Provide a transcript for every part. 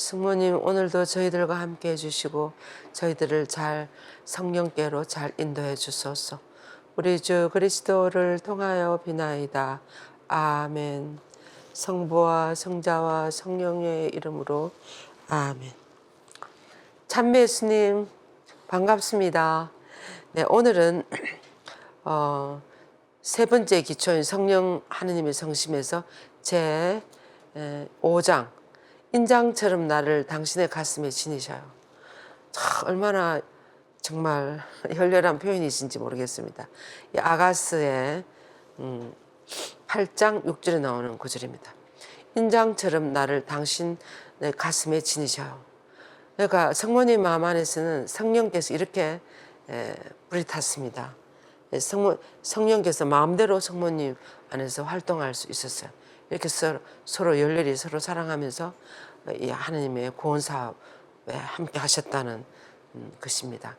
승모님 오늘도 저희들과 함께 해주시고 저희들을 잘 성령께로 잘 인도해 주소서. 우리 주 그리스도를 통하여 비나이다. 아멘. 성부와 성자와 성령의 이름으로 아멘. 참매 예수님 반갑습니다. 네 오늘은 어, 세 번째 기초인 성령 하느님의 성심에서 제 5장 인장처럼 나를 당신의 가슴에 지니셔요. 참 얼마나 정말 열렬한 표현이신지 모르겠습니다. 이 아가스의 음, 8장 6절에 나오는 구절입니다. 인장처럼 나를 당신의 가슴에 지니셔요. 그러니까 성모님 마음 안에서는 성령께서 이렇게 에, 불이 탔습니다. 성모, 성령께서 마음대로 성모님 안에서 활동할 수 있었어요. 이렇게 서로, 서로 열렬히 서로 사랑하면서 이 하나님의 구원 사업에 함께 하셨다는 음, 것입니다.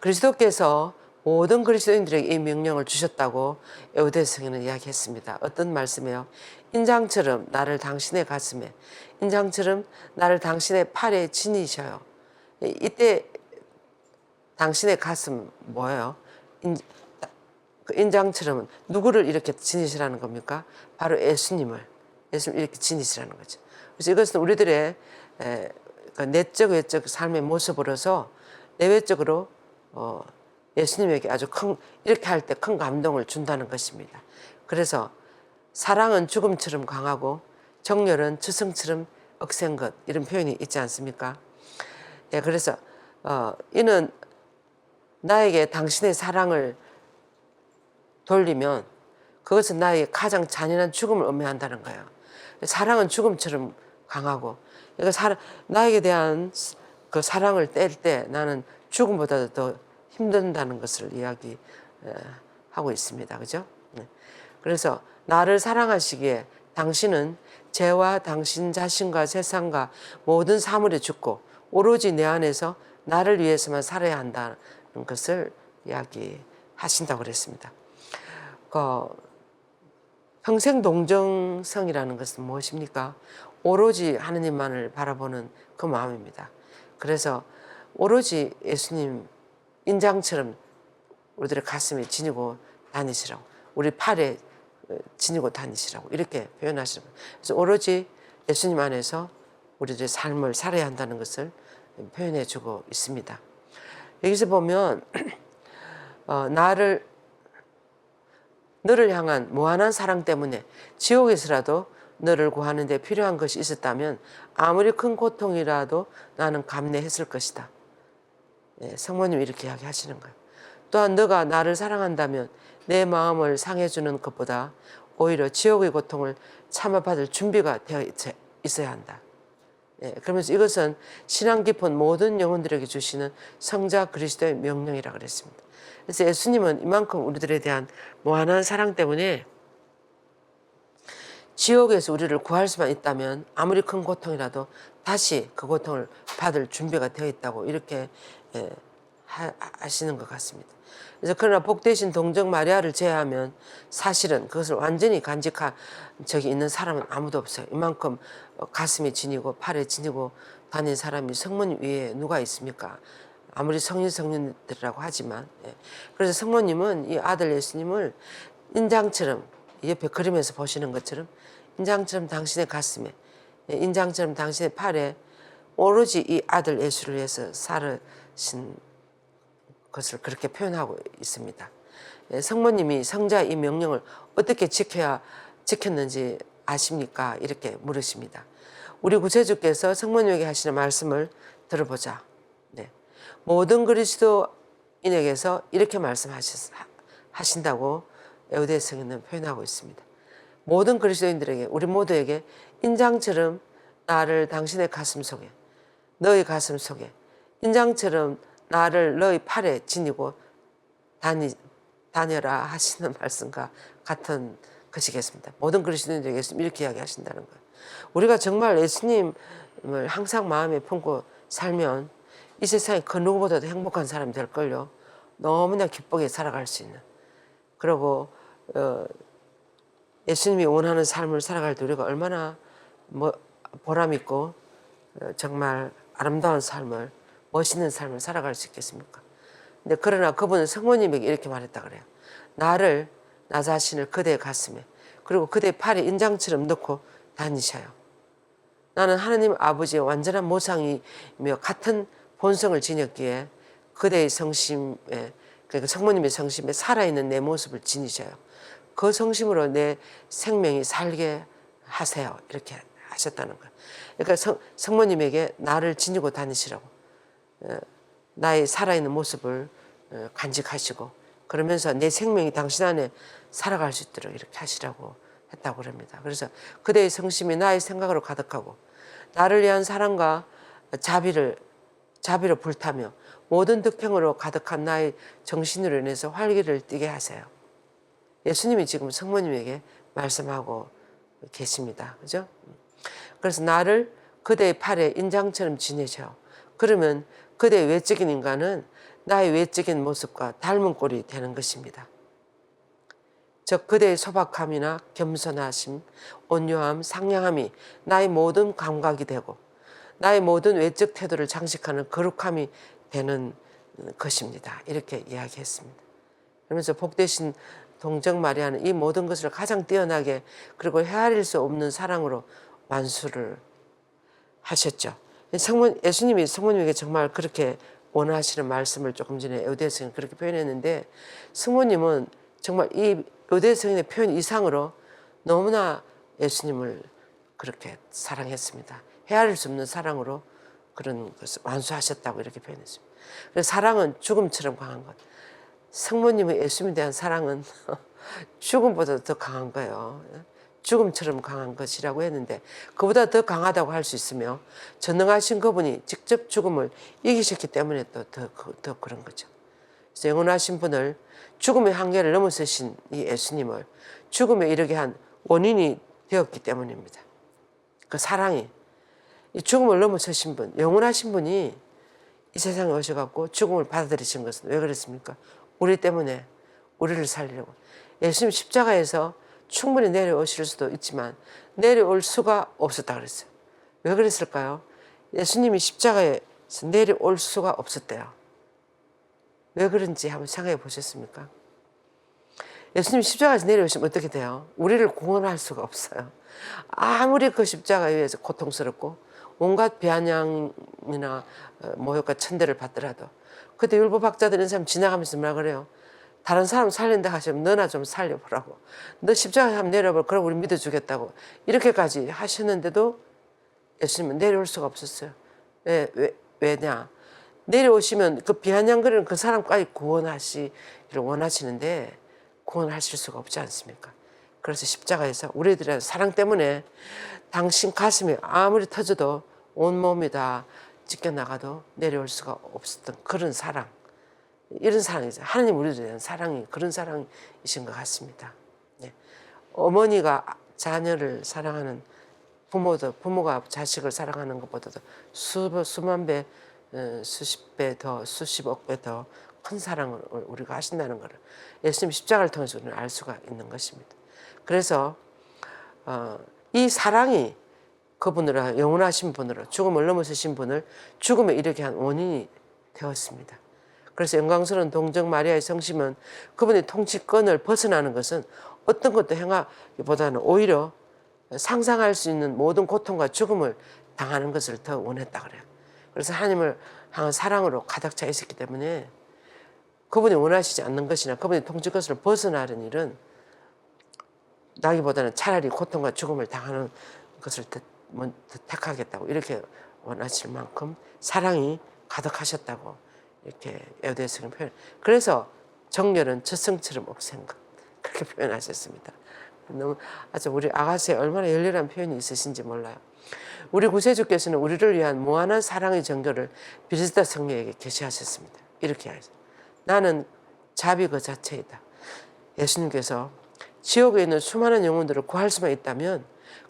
그리스도께서 모든 그리스도인들에게 이 명령을 주셨다고 에우대성에는 이야기했습니다. 어떤 말씀이에요? 인장처럼 나를 당신의 가슴에, 인장처럼 나를 당신의 팔에 지니셔요. 이때 당신의 가슴 뭐예요? 인, 그 인장처럼 누구를 이렇게 지니시라는 겁니까? 바로 예수님을 예수님 이렇게 지니시라는 거죠. 그래서 이것은 우리들의 에, 그 내적 외적 삶의 모습으로서 내외적으로 어, 예수님에게 아주 큰 이렇게 할 때 큰 감동을 준다는 것입니다. 그래서 사랑은 죽음처럼 강하고 정열은 저승처럼 억센 것 이런 표현이 있지 않습니까? 예, 그래서 어, 이는 나에게 당신의 사랑을 돌리면 그것은 나에게 가장 잔인한 죽음을 의미한다는 거예요. 사랑은 죽음처럼 강하고 그러니까 사랑, 나에게 대한 그 사랑을 뗄 때 나는 죽음보다도 더 힘든다는 것을 이야기하고 있습니다. 그죠? 네. 그래서 나를 사랑하시기에 당신은 죄와 당신 자신과 세상과 모든 사물에 죽고 오로지 내 안에서 나를 위해서만 살아야 한다는 것을 이야기하신다고 그랬습니다. 그 평생 동정성이라는 것은 무엇입니까? 오로지 하느님만을 바라보는 그 마음입니다. 그래서 오로지 예수님 인장처럼 우리들의 가슴에 지니고 다니시라고 우리 팔에 지니고 다니시라고 이렇게 표현하시는. 그래서 오로지 예수님 안에서 우리들의 삶을 살아야 한다는 것을 표현해 주고 있습니다. 여기서 보면 어, 나를 너를 향한 무한한 사랑 때문에 지옥에서라도 너를 구하는 데 필요한 것이 있었다면 아무리 큰 고통이라도 나는 감내했을 것이다. 예, 성모님 이렇게 이야기하시는 거예요. 또한 너가 나를 사랑한다면 내 마음을 상해주는 것보다 오히려 지옥의 고통을 참아받을 준비가 되어 있어야 한다. 예, 그러면서 이것은 신앙 깊은 모든 영혼들에게 주시는 성자 그리스도의 명령이라 그랬습니다. 그래서 예수님은 이만큼 우리들에 대한 무한한 사랑 때문에 지옥에서 우리를 구할 수만 있다면 아무리 큰 고통이라도 다시 그 고통을 받을 준비가 되어 있다고 이렇게 예, 하시는 것 같습니다. 그래서 그러나 복되신 동정 마리아를 제외하면 사실은 그것을 완전히 간직한 적이 있는 사람은 아무도 없어요. 이만큼 가슴에 지니고 팔에 지니고 다닌 사람이 성문 위에 누가 있습니까? 아무리 성인 성년들이라고 하지만 예. 그래서 성모님은 이 아들 예수님을 인장처럼 옆에 그림에서 보시는 것처럼 인장처럼 당신의 가슴에 예, 인장처럼 당신의 팔에 오로지 이 아들 예수를 위해서 살으신 것을 그렇게 표현하고 있습니다. 예, 성모님이 성자 이 명령을 어떻게 지켜야 지켰는지 아십니까? 이렇게 물으십니다. 우리 구세주께서 성모님에게 하시는 말씀을 들어보자. 네. 모든 그리스도인에게서 이렇게 말씀하신다고 에우대성에는 표현하고 있습니다. 모든 그리스도인들에게 우리 모두에게 인장처럼 나를 당신의 가슴 속에 너의 가슴 속에 인장처럼 나를 너희 팔에 지니고 다니 다녀라 하시는 말씀과 같은 것이겠습니다. 모든 그리스도인들에게 이렇게 이야기하신다는 거예요. 우리가 정말 예수님을 항상 마음에 품고 살면 이 세상에 그 누구보다도 행복한 사람이 될 걸요. 너무나 기쁘게 살아갈 수 있는. 그리고 어, 예수님이 원하는 삶을 살아갈 때 우리가 얼마나 뭐 보람 있고 어, 정말 아름다운 삶을 멋있는 삶을 살아갈 수 있겠습니까? 근데 그러나 그분은 성모님에게 이렇게 말했다 그래요. 나를 나 자신을 그대의 가슴에 그리고 그대의 팔에 인장처럼 넣고 다니셔요. 나는 하나님 아버지의 완전한 모상이며 같은 본성을 지녔기에 그대의 성심에 그러니까 성모님의 성심에 살아있는 내 모습을 지니셔요. 그 성심으로 내 생명이 살게 하세요. 이렇게 하셨다는 거예요. 그러니까 성, 성모님에게 나를 지니고 다니시라고. 어, 나의 살아있는 모습을 어, 간직하시고 그러면서 내 생명이 당신 안에 살아갈 수 있도록 이렇게 하시라고 했다고 그럽니다. 그래서 그대의 성심이 나의 생각으로 가득하고 나를 위한 사랑과 자비를 자비로 불타며 모든 득평으로 가득한 나의 정신으로 인해서 활기를 띠게 하세요. 예수님이 지금 성모님에게 말씀하고 계십니다. 그죠? 그래서 나를 그대의 팔에 인장처럼 지내셔. 그러면 그대의 외적인 인간은 나의 외적인 모습과 닮은 꼴이 되는 것입니다. 즉 그대의 소박함이나 겸손하심, 온유함, 상냥함이 나의 모든 감각이 되고 나의 모든 외적 태도를 장식하는 거룩함이 되는 것입니다. 이렇게 이야기했습니다. 그러면서 복되신 동정 마리아는 이 모든 것을 가장 뛰어나게 그리고 헤아릴 수 없는 사랑으로 완수를 하셨죠. 성문 예수님이 성모님에게 정말 그렇게 원하시는 말씀을 조금 전에 요대성이 그렇게 표현했는데 성모님은 정말 이 요대성의 표현 이상으로 너무나 예수님을 그렇게 사랑했습니다. 헤아릴 수 없는 사랑으로 그런 것을 완수하셨다고 이렇게 표현했습니다. 그래서 사랑은 죽음처럼 강한 것. 성모님의 예수님에 대한 사랑은 죽음보다 더 강한 거예요. 죽음처럼 강한 것이라고 했는데 그보다 더 강하다고 할 수 있으며 전능하신 그분이 직접 죽음을 이기셨기 때문에 또더 더 그런 거죠. 그래서 영원하신 분을 죽음의 한계를 넘어서신 이 예수님을 죽음에 이르게 한 원인이 되었기 때문입니다. 그 사랑이 이 죽음을 넘어서신 분, 영원하신 분이 이 세상에 오셔갖고 죽음을 받아들이신 것은 왜 그랬습니까? 우리 때문에 우리를 살리려고. 예수님 십자가에서 충분히 내려오실 수도 있지만 내려올 수가 없었다 그랬어요. 왜 그랬을까요? 예수님이 십자가에서 내려올 수가 없었대요. 왜 그런지 한번 생각해 보셨습니까? 예수님 십자가에서 내려오시면 어떻게 돼요? 우리를 구원할 수가 없어요. 아무리 그 십자가 위에서 고통스럽고 온갖 비아냥이나 어, 모욕과 천대를 받더라도 그때 율법학자들 이런 사람 지나가면서 뭐라 그래요? 다른 사람 살린다 하시면 너나 좀 살려보라고. 너 십자가에 한번 내려볼 그럼 우리 믿어주겠다고. 이렇게까지 하셨는데도 예수님은 내려올 수가 없었어요. 왜, 왜, 왜냐? 내려오시면 그 비아냥거리는 그 사람까지 구원하시기를 원하시는데 구원하실 수가 없지 않습니까? 그래서 십자가에서 우리들의 사랑 때문에 당신 가슴이 아무리 터져도 온몸이 다 찢겨나가도 내려올 수가 없었던 그런 사랑. 이런 사랑이죠. 하나님 우리들에 대한 사랑이 그런 사랑이신 것 같습니다. 네. 어머니가 자녀를 사랑하는 부모도 부모가 자식을 사랑하는 것보다도 수, 수만 배, 어, 수십 배 더, 수십억 배 더 큰 사랑을 우리가 하신다는 것을 예수님 십자가를 통해서 우리는 알 수가 있는 것입니다. 그래서 어, 이 사랑이 그분으로 영원하신 분으로 죽음을 넘어서신 분을 죽음에 이르게 한 원인이 되었습니다. 그래서 영광스러운 동정 마리아의 성심은 그분의 통치권을 벗어나는 것은 어떤 것도 행하기보다는 오히려 상상할 수 있는 모든 고통과 죽음을 당하는 것을 더 원했다 그래요. 그래서 하나님을 향한 사랑으로 가득 차 있었기 때문에 그분이 원하시지 않는 것이나 그분의 통치권을 벗어나는 일은 나기보다는 차라리 고통과 죽음을 당하는 것을 택하겠다고 이렇게 원하실 만큼 사랑이 가득하셨다고 이렇게 에오데스는 표현. 그래서 저승처럼 없앤 것 그렇게 표현하셨습니다. 너무 아주 우리 아가씨에 얼마나 열렬한 표현이 있으신지 몰라요. 우리 구세주께서는 우리를 위한 무한한 사랑의 정교를 비리스다 성녀에게 계시하셨습니다. 이렇게 하죠. 나는 자비 그 자체이다. 예수님께서 지옥에 있는 수많은 영혼들을 구할 수만 있다면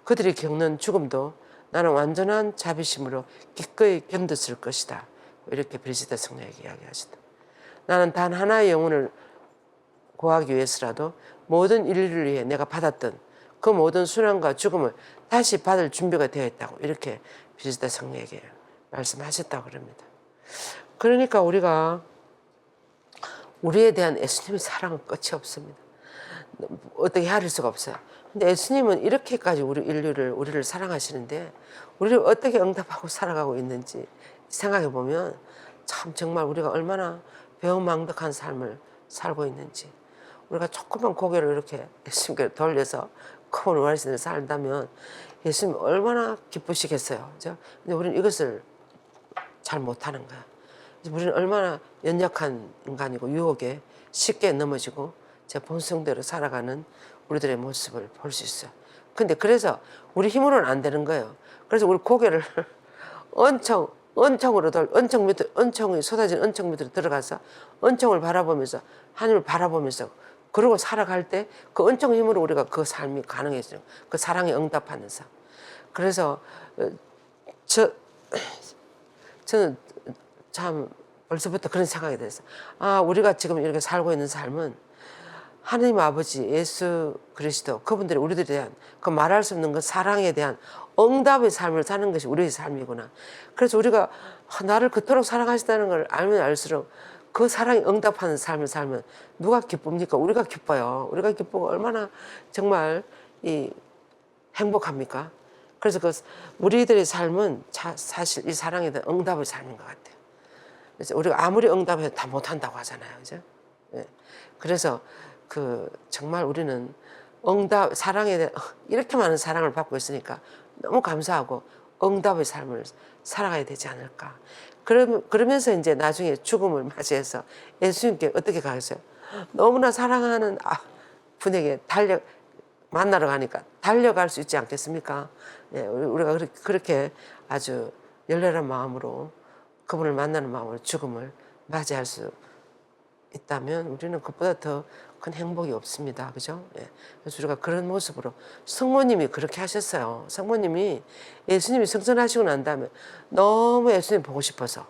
그들이 겪는 죽음도 나는 완전한 자비심으로 기꺼이 견뎠을 것이다. 이렇게 브리지다 성령에게 이야기하신다. 나는 단 하나의 영혼을 구하기 위해서라도 모든 인류를 위해 내가 받았던 그 모든 순환과 죽음을 다시 받을 준비가 되어 있다고 이렇게 비지다 성령에게 말씀하셨다고 그럽니다. 그러니까 우리가 우리에 대한 예수님의 사랑은 끝이 없습니다. 어떻게 헤아릴 수가 없어요. 근데 예수님은 이렇게까지 우리 인류를 우리를 사랑하시는데 우리를 어떻게 응답하고 살아가고 있는지 생각해 보면 참 정말 우리가 얼마나 배은망덕한 삶을 살고 있는지 우리가 조금만 고개를 이렇게 예수님께 돌려서 그분 원하시는 살다면 예수님 얼마나 기쁘시겠어요. 그죠? 근데 우리는 이것을 잘 못하는 거야. 우리는 얼마나 연약한 인간이고 유혹에 쉽게 넘어지고 제 본성대로 살아가는 우리들의 모습을 볼 수 있어요. 근데 그래서 우리 힘으로는 안 되는 거예요. 그래서 우리 고개를 은청, 은청으로 돌, 은청 밑에, 은청이 쏟아진 은청 밑으로 들어가서 은청을 바라보면서 하나님을 바라보면서 그러고 살아갈 때 그 은청 힘으로 우리가 그 삶이 가능해져요. 그 사랑에 응답하는 삶. 그래서 어, 저 저는 참 벌써부터 그런 생각이 들었어요. 아, 우리가 지금 이렇게 살고 있는 삶은 하나님 아버지 예수 그리스도 그분들이 우리들에 대한 그 말할 수 없는 그 사랑에 대한 응답의 삶을 사는 것이 우리의 삶이구나. 그래서 우리가 아, 나를 그토록 사랑하시다는 걸 알면 알수록 그 사랑에 응답하는 삶을 살면 누가 기쁩니까? 우리가 기뻐요. 우리가 기쁘고 얼마나 정말 이 행복합니까? 그래서 그 우리들의 삶은 자, 사실 이 사랑에 대한 응답의 삶인 것 같아요. 그래서 우리가 아무리 응답해도 다 못한다고 하잖아요. 그죠? 예. 그래서 그 정말 우리는 응답, 사랑에 대한 이렇게 많은 사랑을 받고 있으니까 너무 감사하고 응답의 삶을 살아가야 되지 않을까. 그러, 그러면서 이제 나중에 죽음을 맞이해서 예수님께 어떻게 가겠어요? 너무나 사랑하는 아, 분에게 달려, 만나러 가니까 달려갈 수 있지 않겠습니까? 예, 우리- 우리가 그렇게, 아주 열렬한 마음으로 그분을 만나는 마음으로 죽음을 맞이할 수 있다면 우리는 그보다 더 큰 행복이 없습니다. 그죠? 예. 그래서 우리가 그런 모습으로 성모님이 그렇게 하셨어요. 성모님이 예수님이 성전하시고 난 다음에 너무 예수님 보고 싶어서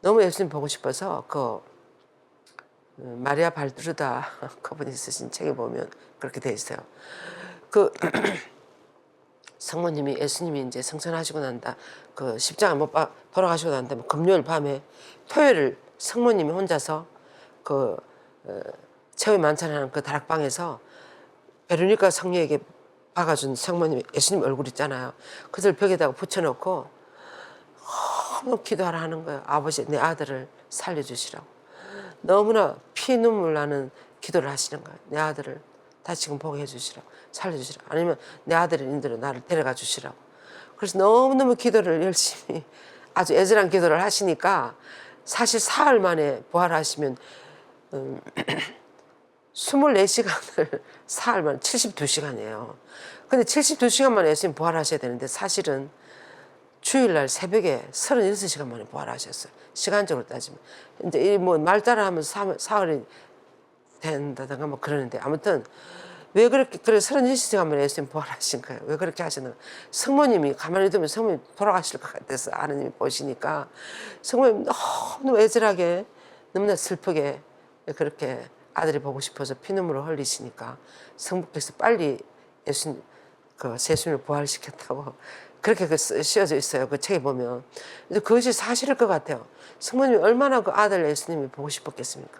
너무 예수님 보고 싶어서 그 음, 마리아 발두르다 그분이 쓰신 책에 보면 그렇게 돼 있어요. 그 성모님이 예수님이 이제 성천하시고 난다 그 십자가 못 박- 돌아가시고 난 다음에 금요일 밤에 토요일 성모님이 혼자서 그 어, 최후의 만찬하는 그 다락방에서 베로니카 성녀에게 박아준 성모님 예수님 얼굴 있잖아요. 그걸 벽에다가 붙여놓고 너무 기도하라 하는 거예요. 아버지 내 아들을 살려주시라고. 너무나 피 눈물 나는 기도를 하시는 거예요. 내 아들을 다시금 보게 해주시라고 살려주시라고 아니면 내 아들을 인도로 나를 데려가 주시라고. 그래서 너무너무 기도를 열심히 아주 애절한 기도를 하시니까 사실 사흘 만에 부활하시면 음, 24시간을 사흘 만에 72시간이에요. 근데 72시간 만에 예수님 부활하셔야 되는데 사실은 주일날 새벽에 36시간 만에 부활하셨어요. 시간적으로 따지면. 이제 이뭐말 따라 하면서 사- 사흘이 된다든가 뭐 그러는데 아무튼 왜 그렇게 그래 36시간 만에 예수님 부활하신 거예요. 왜 그렇게 하셨나? 성모님이 가만히 두면 성모님 돌아가실 것 같아서 하나님이 보시니까 성모님 너무 애절하게 너무나 슬프게 그렇게 아들이 보고 싶어서 피눈물을 흘리시니까 성부께서 빨리 예수님 그 세수님을 부활시켰다고 그렇게 그 쓰- 씌어져 있어요. 그 책에 보면. 근데 그것이 사실일 것 같아요. 성모님이 얼마나 그 아들 예수님이 보고 싶었겠습니까?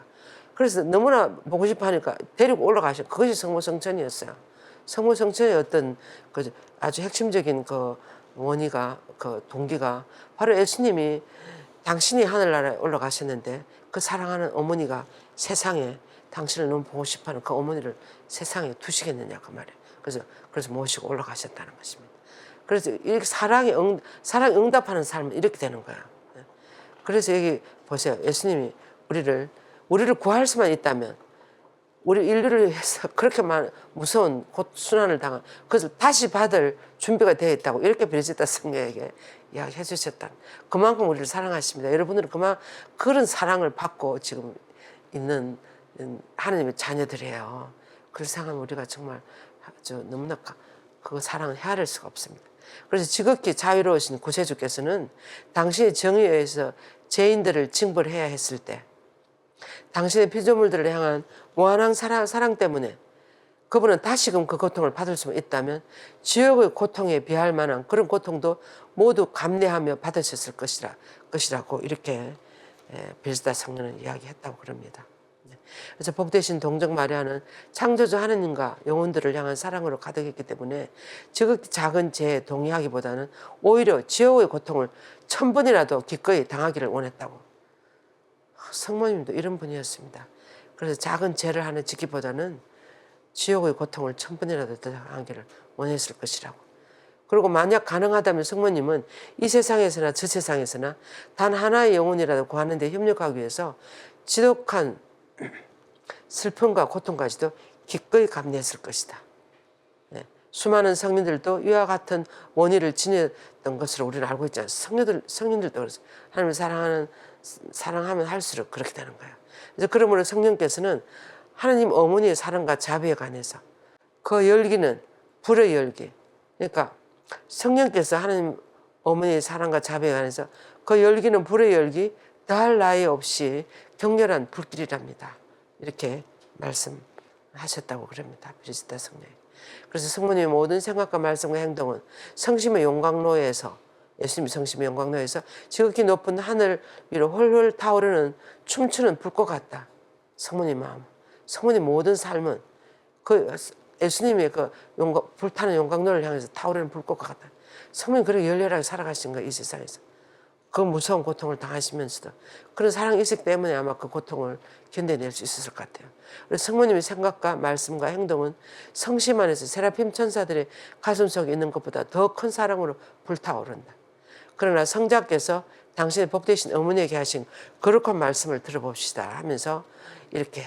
그래서 너무나 보고 싶어 하니까 데리고 올라가셔. 그것이 성모 성천이었어요. 성모 성천의 어떤 그 아주 핵심적인 그 원의가 그 동기가 바로 예수님이 당신이 하늘나라에 올라가셨는데 그 사랑하는 어머니가 세상에 당신을 너무 보고 싶어하는 그 어머니를 세상에 두시겠느냐 그 말이에요. 그래서 그래서 모시고 올라가셨다는 것입니다. 그래서 이렇게 사랑에 응 사랑 에 응답하는 삶은 이렇게 되는 거야. 그래서 여기 보세요. 예수님이 우리를 우리를 구할 수만 있다면 우리 인류를 위해서 그렇게 많은 무서운 곧 순환을 당한 그것을 다시 받을 준비가 되어 있다고 이렇게 브리지타 성녀에게 이야기해 주셨다. 그만큼 우리를 사랑하십니다. 여러분들은 그만 그런 사랑을 받고 지금 있는 하나님의 자녀들이에요. 그걸 생각하면 우리가 정말 아주 너무나 가- 그 사랑을 헤아릴 수가 없습니다. 그래서 지극히 자유로우신 구세주께서는 당신의 정의에 의해서 죄인들을 징벌해야 했을 때 당신의 피조물들을 향한 무한한 사랑, 사랑 때문에 그분은 다시금 그 고통을 받을 수 있다면 지옥의 고통에 비할 만한 그런 고통도 모두 감내하며 받으셨을 것이라, 것이라고 이렇게 예, 빌스다 성령은 이야기했다고 그럽니다. 네. 그래서 복되신 동정 마리아는 창조주 하느님과 영혼들을 향한 사랑으로 가득했기 때문에 지극히 작은 죄에 동의하기보다는 오히려 지옥의 고통을 천 번이라도 기꺼이 당하기를 원했다고. 성모님도 이런 분이었습니다. 그래서 작은 죄를 하나 짓기보다는 지옥의 고통을 천 번이라도 더 당하기를 원했을 것이라고. 그리고 만약 가능하다면 성모님은 이 세상에서나 저 세상에서나 단 하나의 영혼이라도 구하는 데 협력하기 위해서 지독한 슬픔과 고통까지도 기꺼이 감내했을 것이다. 네. 수많은 성민들도 이와 같은 원의를 지녔던 것으로 우리는 알고 있잖아요. 성녀들, 성인들도 그래서 하나님을 사랑하는 사랑하면 할수록 그렇게 되는 거예요. 그래서 그러므로 성령께서는 하나님 어머니의 사랑과 자비에 관해서 그 열기는 불의 열기. 그러니까 성령께서 하나님 어머니의 사랑과 자비에 관해서 그 열기는 불의 열기, 더할 나위 없이 격렬한 불길이랍니다. 이렇게 말씀하셨다고 그럽니다. 비리스다 성령이. 그래서 성모님의 모든 생각과 말씀과 행동은 성심의 용광로에서 예수님이 성심의 영광로에서 지극히 높은 하늘 위로 홀홀 타오르는 춤추는 불꽃 같다. 성모님 마음. 성모님 모든 삶은 그 예수님의 그 용광, 불타는 용광로를 향해서 타오르는 불꽃과 같다. 성모님 그렇게 열렬하게 살아가신 거이 세상에서. 그 무서운 고통을 당하시면서도 그런 사랑 의식 때문에 아마 그 고통을 견뎌낼 수 있었을 것 같아요. 그래서 성모님의 생각과 말씀과 행동은 성심 안에서 세라핌 천사들의 가슴 속에 있는 것보다 더 큰 사랑으로 불타오른다. 그러나 성자께서 당신의 복되신 어머니에게 하신 거룩한 말씀을 들어봅시다 하면서 이렇게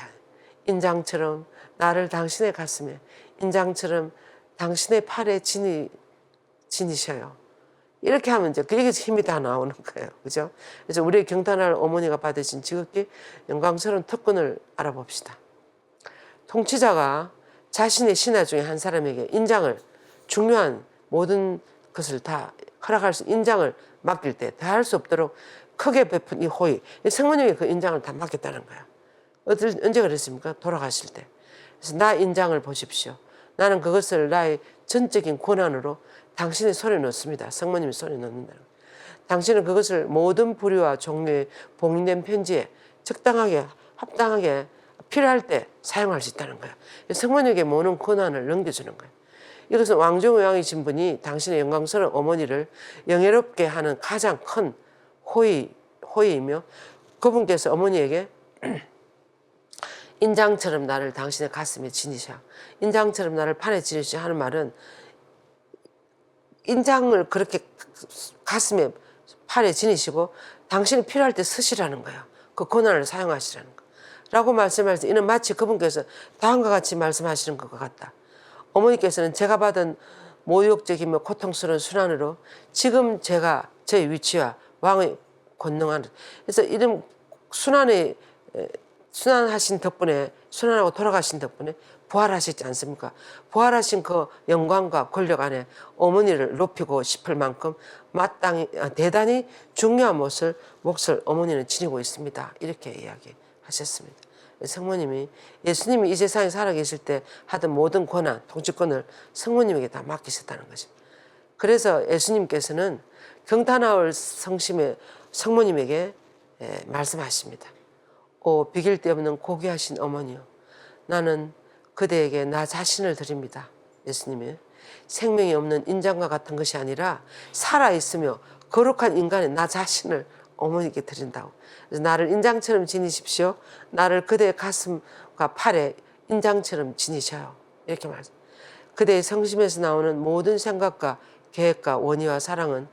인장처럼 나를 당신의 가슴에 인장처럼 당신의 팔에 지니 지니셔요. 이렇게 하면 이제 그게 힘이 다 나오는 거예요. 그죠? 그래서 우리의 경탄할 어머니가 받으신 지극히 영광스러운 특권을 알아봅시다. 통치자가 자신의 신하 중에 한 사람에게 인장을 중요한 모든 것을 다 허락할 수 인장을 맡길 때 다할 수 없도록 크게 베푼 이 호의 성모님이 그 인장을 다 맡겼다는 거야. 어떨, 언제 그랬습니까? 돌아가실 때. 그래서 나 인장을 보십시오. 나는 그것을 나의 전적인 권한으로 당신의 손에 넣습니다. 성모님의 손에 넣는다. 당신은 그것을 모든 부류와 종류의 봉인된 편지에 적당하게 합당하게 필요할 때 사용할 수 있다는 거야. 성모님에게 모든 권한을 넘겨주는 거야. 이것은 왕중의 왕이 신 분이 당신의 영광스러운 어머니를 영예롭게 하는 가장 큰 호의, 호의이며 그분께서 어머니에게 인장처럼 나를 당신의 가슴에 지니셔. 인장처럼 나를 판에 지니셔 하는 말은 인장을 그렇게 가슴에 팔에 지니시고 당신이 필요할 때 쓰시라는 거예요. 그 고난을 사용하시라는 거. 라고 말씀하실 때 이는 마치 그분께서 다음과 같이 말씀하시는 것 같다. 어머니께서는 제가 받은 모욕적이며 고통스러운 순환으로 지금 제가 제 위치와 왕의 권능하는 그래서 이런 순환의 순환하신 덕분에 순환하고 돌아가신 덕분에 부활하시지 않습니까? 부활하신 그 영광과 권력 안에 어머니를 높이고 싶을 만큼 마땅히 아, 대단히 중요한 몫을 몫을 어머니는 지니고 있습니다. 이렇게 이야기하셨습니다. 성모님이 예수님이 이 세상에 살아계실 때 하던 모든 권한, 통치권을 성모님에게 다 맡기셨다는 것입니다. 그래서 예수님께서는 경탄하올 성심의 성모님에게 예, 말씀하십니다. 오 비길 데 없는 고귀하신 어머니요. 나는 그대에게 나 자신을 드립니다. 예수님이 생명이 없는 인장과 같은 것이 아니라 살아 있으며 거룩한 인간의 나 자신을 어머니께 드린다고. 그래서 나를 인장처럼 지니십시오. 나를 그대의 가슴과 팔에 인장처럼 지니셔요. 이렇게 말씀. 그대의 성심에서 나오는 모든 생각과 계획과 원의와 사랑은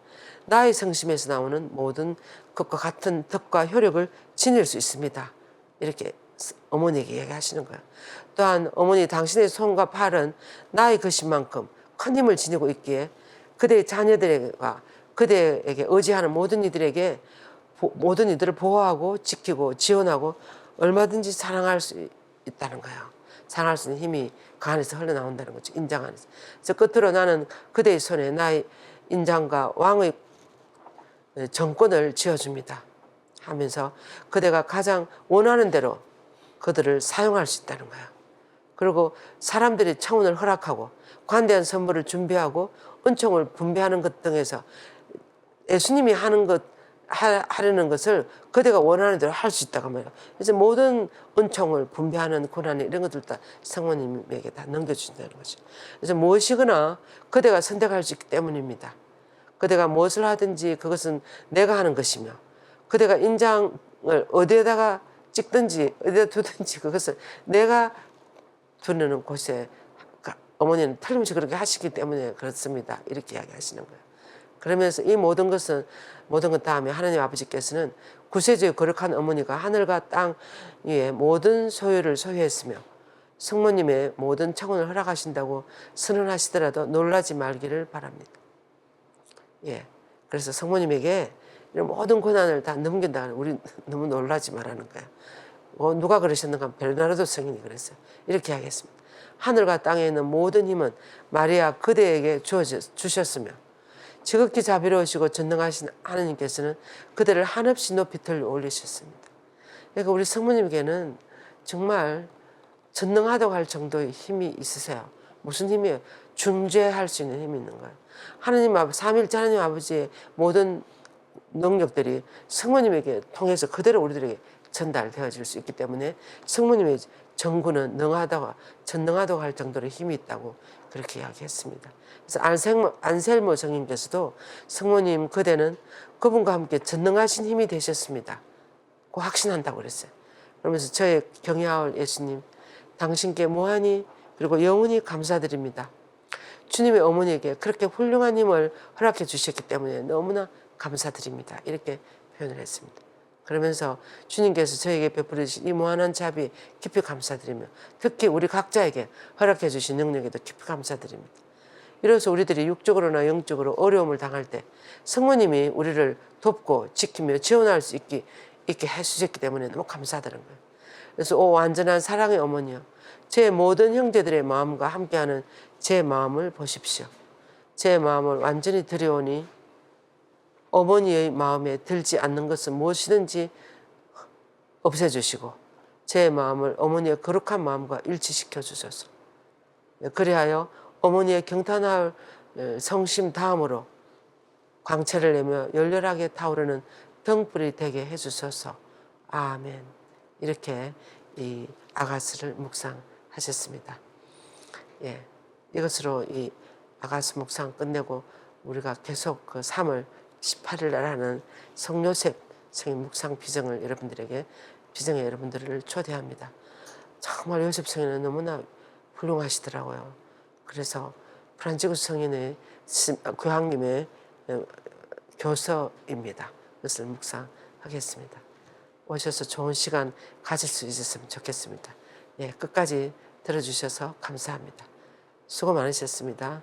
나의 성심에서 나오는 모든 것과 같은 덕과 효력을 지닐 수 있습니다. 이렇게 어머니에게 얘기하시는 거예요. 또한 어머니 당신의 손과 팔은 나의 것인 만큼 큰 힘을 지니고 있기에 그대의 자녀들과 그대에게 의지하는 모든 이들에게 보- 모든 이들을 보호하고 지키고 지원하고 얼마든지 사랑할 수 있다는 거예요. 사랑할 수 있는 힘이 그 안에서 흘러나온다는 거죠. 인장 안에서. 그래서 끝으로 나는 그대의 손에 나의 인장과 왕의 정권을 쥐어줍니다. 하면서 그대가 가장 원하는 대로 그들을 사용할 수 있다는 거예요. 그리고 사람들이 청혼을 허락하고 관대한 선물을 준비하고 은총을 분배하는 것 등에서 예수님이 하는 것 하, 하려는 것을 그대가 원하는 대로 할 수 있다고 말이에요. 그래서 모든 은총을 분배하는 고난 이런 것들 다 성모님에게 다 넘겨준다는 거죠. 그래서 무엇이거나 그대가 선택할 수 있기 때문입니다. 그대가 무엇을 하든지 그것은 내가 하는 것이며 그대가 인장을 어디에다가 찍든지 어디다 두든지 그것을 내가 두는 곳에 가- 어머니는 틀림없이 그렇게 하시기 때문에 그렇습니다. 이렇게 이야기하시는 거예요. 그러면서 이 모든 것은 모든 것 다음에 하나님 아버지께서는 구세주의 거룩한 어머니가 하늘과 땅 위에 모든 소유를 소유했으며 성모님의 모든 청혼을 허락하신다고 선언하시더라도 놀라지 말기를 바랍니다. 예. 그래서 성모님에게 모든 고난을 다 넘긴다. 우리 너무 놀라지 말라는 거예요. 어, 누가 그러셨는가? 베르나르도 성인이 그랬어요. 이렇게 하겠습니다. 하늘과 땅에 있는 모든 힘은 마리아 그대에게 주셨으며 지극히 자비로우시고 전능하신 하나님께서는 그들을 한없이 높이 들려 올리셨습니다. 그러니까 우리 성모님께는 정말 전능하다고 할 정도의 힘이 있으세요. 무슨 힘이에요? 중재할 수 있는 힘이 있는 거예요. 하나님 아버지, 삼일째 하나님 아버지의 모든 능력들이 성모님에게 통해서 그대로 우리들에게 전달되어질 수 있기 때문에 성모님의 정구는 능하다고 전능하다고 할 정도로 힘이 있다고 그렇게 이야기했습니다. 그래서 안셀모, 안셀모 성인께서도 성모님 그대는 그분과 함께 전능하신 힘이 되셨습니다. 고 확신한다고 그랬어요. 그러면서 저의 경외할 예수님, 당신께 무한히 그리고 영원히 감사드립니다. 주님의 어머니에게 그렇게 훌륭한 힘을 허락해 주셨기 때문에 너무나 감사드립니다. 이렇게 표현을 했습니다. 그러면서 주님께서 저에게 베풀으신 이 무한한 자비 깊이 감사드리며 특히 우리 각자에게 허락해 주신 능력에도 깊이 감사드립니다. 이래서 우리들이 육적으로나 영적으로 어려움을 당할 때 성모님이 우리를 돕고 지키며 지원할 수 있기, 있게 해주셨기 때문에 너무 감사드는 거예요. 그래서 오 완전한 사랑의 어머니여 제 모든 형제들의 마음과 함께하는 제 마음을 보십시오. 제 마음을 완전히 드려오니 어머니의 마음에 들지 않는 것은 무엇이든지 없애주시고 제 마음을 어머니의 거룩한 마음과 일치시켜 주소서. 그리하여 어머니의 경탄할 성심 다음으로 광채를 내며 열렬하게 타오르는 등불이 되게 해주소서. 아멘. 이렇게 이 아가스를 묵상하셨습니다. 예, 이것으로 이 아가스 묵상 끝내고 우리가 계속 그 3월 18일 날 하는 성요셉 성인 묵상 비정을 여러분들에게 비정에 여러분들을 초대합니다. 정말 요셉 성인은 너무나 훌륭하시더라고요. 그래서 프란치스 성인의 시- 교황님의 어, 교서입니다. 그것을 묵상하겠습니다. 오셔서 좋은 시간 가질 수 있었으면 좋겠습니다. 예, 끝까지 들어주셔서 감사합니다. 수고 많으셨습니다.